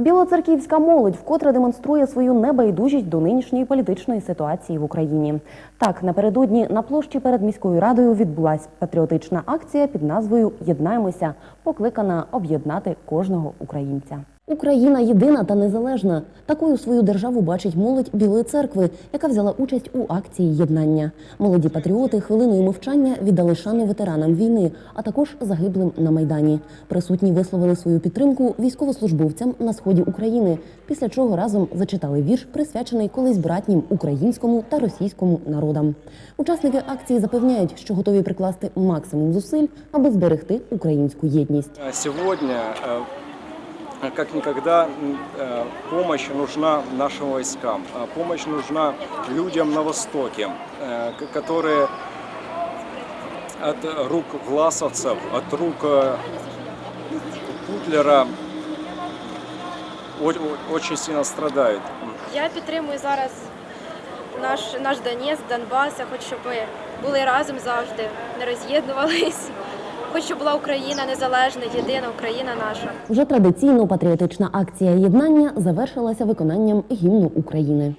Білоцерківська молодь вкотре демонструє свою небайдужість до нинішньої політичної ситуації в Україні. Так, напередодні на площі перед міською радою відбулася патріотична акція під назвою Єднаємося, покликана об'єднати кожного українця. Україна єдина та незалежна. Такою свою державу бачить молодь Білої церкви, яка взяла участь у акції єднання. Молоді патріоти хвилиною мовчання віддали шану ветеранам війни, а також загиблим на майдані. Присутні висловили свою підтримку військовослужбовцям на сході України. Після чого разом зачитали вірш, присвячений колись братнім українському та російському народам. Учасники акції запевняють, що готові прикласти максимум зусиль, аби зберегти українську єдність. Сегодня, э, как никогда, м, э, помощь нужна нашим войскам, а помощь нужна людям на Востоке, э, к- которые от рук власовцев, от рук э, Путлера о- о- очень сильно страдают. Я підтримую зараз наш, наш Донецьк, Донбас. Я хочу, щоб ми були разом завжди, не роз'єднувались. Хочу, щоб була Україна незалежна, єдина Україна наша. Вже традиційно патріотична акція єднання завершилася виконанням гімну України.